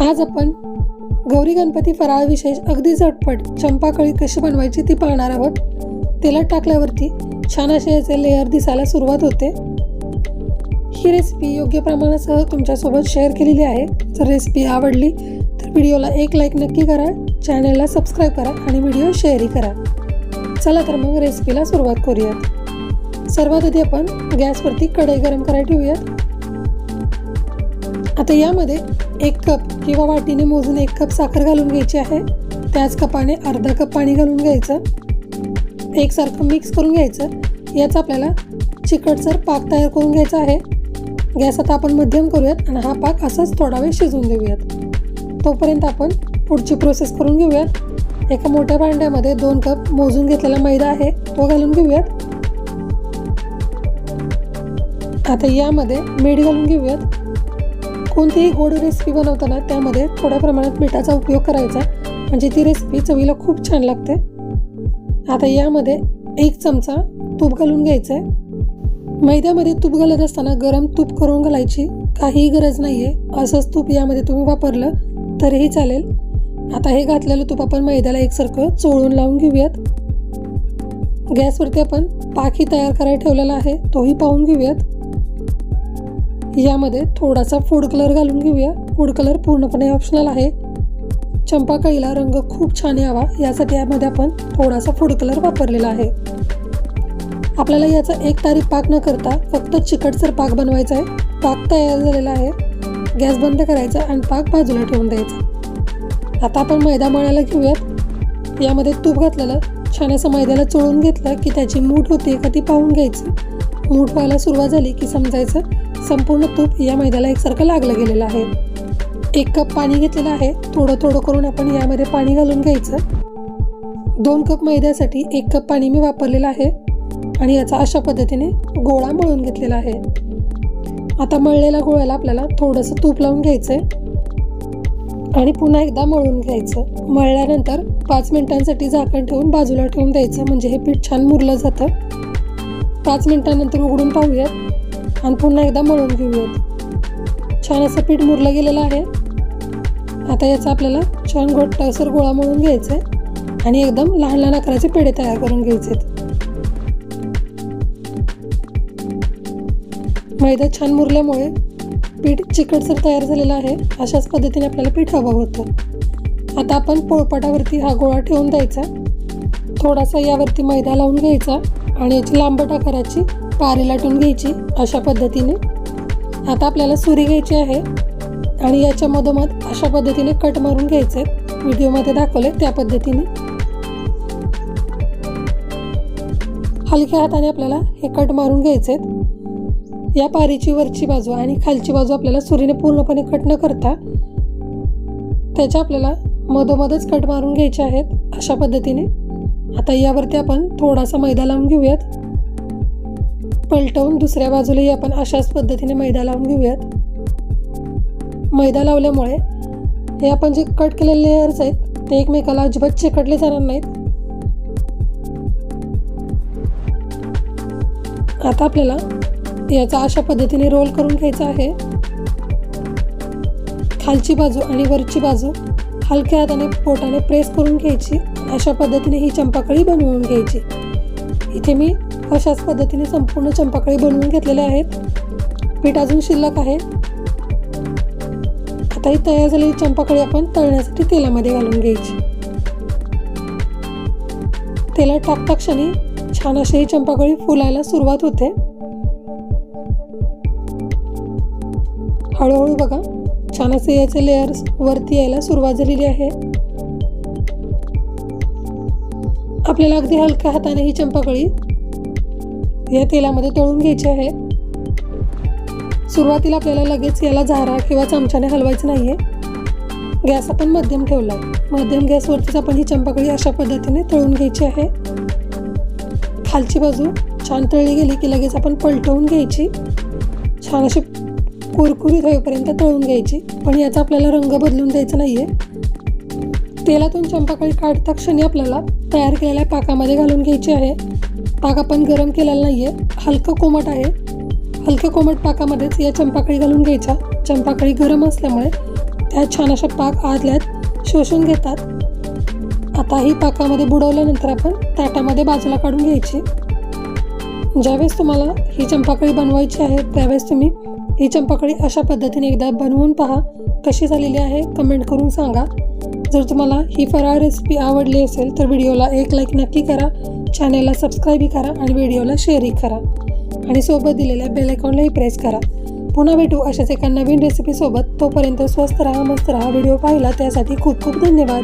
आज आपण गौरी गणपती फराळ विशेष अगदी झटपट चंपाकळी कशी बनवायची ती पाहणार आहोत. तेलात टाकल्यावरती छान असे याचे लेअर दिसायला सुरुवात होते. ही रेसिपी योग्य प्रमाणासह तुमच्यासोबत शेअर केलेली आहे. जर रेसिपी आवडली तर व्हिडिओला एक लाईक नक्की करा चॅनलला सबस्क्राईब करा आणि व्हिडिओ शेअरही करा. चला तर मग रेसिपीला सुरुवात करूयात. सर्वात आधी आपण गॅसवरती कढई गरम करायला ठेवूयात. आता यामध्ये एक कप किंवा वाटीने मोजून एक कप साखर घालून घ्यायची आहे. त्याच कपाने अर्धा कप पाणी घालून घ्यायचं. एकसारखं मिक्स करून घ्यायचं. याचा आपल्याला चिकटसर पाक तयार करून घ्यायचा आहे. गॅस आता आपण मध्यम करूयात आणि हा पाक असाच थोडा वेळ शिजवून देऊयात. तोपर्यंत आपण पुढची प्रोसेस करून घेऊयात. एका मोठ्या भांड्यामध्ये दोन कप मोजून घेतलेला मैदा आहे तो घालून घेऊयात. आता यामध्ये मीठ घालून घेऊयात. कोणतीही गोड रेसिपी बनवताना त्यामध्ये थोड्या प्रमाणात मिठाचा उपयोग करायचा म्हणजे ती रेसिपी चवीला खूप छान लागते. आता यामध्ये एक चमचा तूप घालून घ्यायचं आहे मैद्यामध्ये तूप घालत असताना गरम तूप करून घालायची काहीही गरज नाही आहे असंच तूप यामध्ये तुम्ही वापरलं तरीही चालेल. आता हे घातलेलं तूप आपण मैद्याला एकसारखं चोळून लावून घेऊयात. गॅसवरती आपण पाखी तयार करायला ठेवलेला आहे. तोही पाहून घेऊयात. यामध्ये थोडासा फूड कलर घालून घेऊया. फूड कलर पूर्णपणे ऑप्शनल आहे. चंपाकळीला रंग खूप छान यावा. यासाठी यामध्ये आपण थोडासा फूड कलर वापरलेला आहे. आपल्याला याचा एक तारीख पाक न करता फक्त चिकटसर पाक बनवायचा आहे. पाक तयार झालेला आहे. गॅस बंद करायचा आणि पाक बाजूला ठेवून द्यायचा. आता आपण मैदा मळायला घेऊयात. यामध्ये तूप घातलेलं. छान असं मैद्याला चोळून घेतलं की त्याची मूठ होती का ती पाहून घ्यायची. मूठ व्हायला सुरुवात झाली की समजायचं. संपूर्ण तूप या मैद्याला एकसारखं लागलं गेलेलं आहे. एक कप पाणी घेतलेलं आहे. थोडं थोडं करून आपण यामध्ये पाणी घालून घ्यायचं. दोन कप मैद्यासाठी एक कप पाणी मी वापरलेलं आहे आणि याचा अशा पद्धतीने गोळा मळून घेतलेला आहे. आता मळलेल्या गोळ्याला आपल्याला थोडंसं तूप लावून घ्यायचं आहे आणि पुन्हा एकदा मळून घ्यायचं. मळल्यानंतर पाच मिनिटांसाठी झाकण ठेवून बाजूला ठेवून द्यायचं. म्हणजे हे पीठ छान मुरलं जातं. पाच मिनिटांनंतर उघडून पाहूयात. आणि पुन्हा एकदा मळून घेऊयात. छान असं पीठ मुरलं गेलेलं आहे. आता याचा आपल्याला छान घट्टसर गोळा मळून घ्यायचा आहे आणि एकदम लहान लहान आकाराचे पेढे तयार करून घ्यायचे आहेत मैदा छान मुरल्यामुळे पीठ चिकटसर तयार झालेलं आहे. अशाच पद्धतीने आपल्याला पीठ हवं होतं. आता आपण पोळपाटावरती हा गोळा ठेवून द्यायचा. थोडासा यावरती मैदा लावून घ्यायचा आणि याची लांबट आकाराची पारी लाटून घ्यायची अशा पद्धतीने. आता आपल्याला सुरी घ्यायची आहे आणि याच्या मधोमध अशा पद्धतीने कट मारून घ्यायचे. व्हिडिओमध्ये दाखवले त्या पद्धतीने. हलक्या हाताने आपल्याला हे कट मारून घ्यायचे या पारीची वरची बाजू आणि खालची बाजू आपल्याला सुरीने पूर्णपणे कट न करता त्याच्या आपल्याला मधोमधच कट मारून घ्यायचे आहेत अशा पद्धतीने. आता यावरती आपण थोडासा मैदा लावून घेऊयात. पलटवून दुसऱ्या बाजूलाही आपण अशाच पद्धतीने मैदा लावून घेऊयात. मैदा लावल्यामुळे हे आपण जे कट केलेले लेयर्स आहेत ते एकमेकाला अजिबात चिकटले जाणार नाहीत. आता आपल्याला याचा अशा पद्धतीने रोल करून घ्यायचा आहे. खालची बाजू आणि वरची बाजू हलक्या हाताने पोटाने प्रेस करून घ्यायची अशा पद्धतीने ही चंपाकळी बनवून घ्यायची. इथे मी अशाच पद्धतीने संपूर्ण चंपाकळी बनवून घेतलेल्या आहेत. पीठ अजून शिल्लक आहे. आता ही तयार झालेली चंपाकळी आपण तळण्यासाठी तेलामध्ये घालून घ्यायची. तेलात टाकता क्षणी छान अशी ही चंपाकळी फुलायला सुरुवात होते. हळूहळू बघा छान असे याचे लेअर्स वरती यायला सुरुवात झालेली आहे. आपल्याला अगदी हलक्या हाताने ही चंपाकळी या तेलामध्ये तळून घ्यायचे आहे. सुरुवातीला आपल्याला लगेच याला झारा किंवा चमच्याने हलवायचं नाहीये. गॅस आपण मध्यम ठेवला मध्यम गॅसवरतीच आपण ही चंपाकळी अशा पद्धतीने तळून घ्यायची आहे. खालची बाजू छान तळली गेली की लगेच आपण पलटवून घ्यायची. छान अशी कुरकुरीत होईपर्यंत तळून घ्यायची. पण याचा आपल्याला रंग बदलून द्यायचा नाहीये. तेलातून चंपाकळी काढता क्षणी आपल्याला तयार केलेल्या पाकामध्ये घालून घ्यायची आहे. पाक आपण गरम केलेला नाहीये. हलकं कोमट आहे. हलक्या कोमट पाकामध्येच या चंपाकळी घालून घ्यायच्या. चंपाकळी गरम असल्यामुळे त्या छान अशा पाक आदल्यात शोषून घेतात. आता ही पाकामध्ये बुडवल्यानंतर आपण ताटामध्ये बाजूला काढून घ्यायची. ज्यावेळेस तुम्हाला ही चंपाकळी बनवायची आहे त्यावेळेस तुम्ही ही चंपाकळी अशा पद्धतीने एकदा बनवून पहा. कशी झालेली आहे कमेंट करून सांगा. जर तुम्हाला ही फराळ रेसिपी आवडली असेल तर व्हिडिओला एक लाईक नक्की करा. चॅनेलला सबस्क्राईबही करा आणि व्हिडिओला शेअरही करा. आणि सोबत दिलेल्या बेल आयकॉनलाही प्रेस करा. पुन्हा भेटू अशाच एका नवीन रेसिपीसोबत तोपर्यंत स्वस्त राहा मस्त राहा. व्हिडिओ पाहिला त्यासाठी खूप खूप धन्यवाद.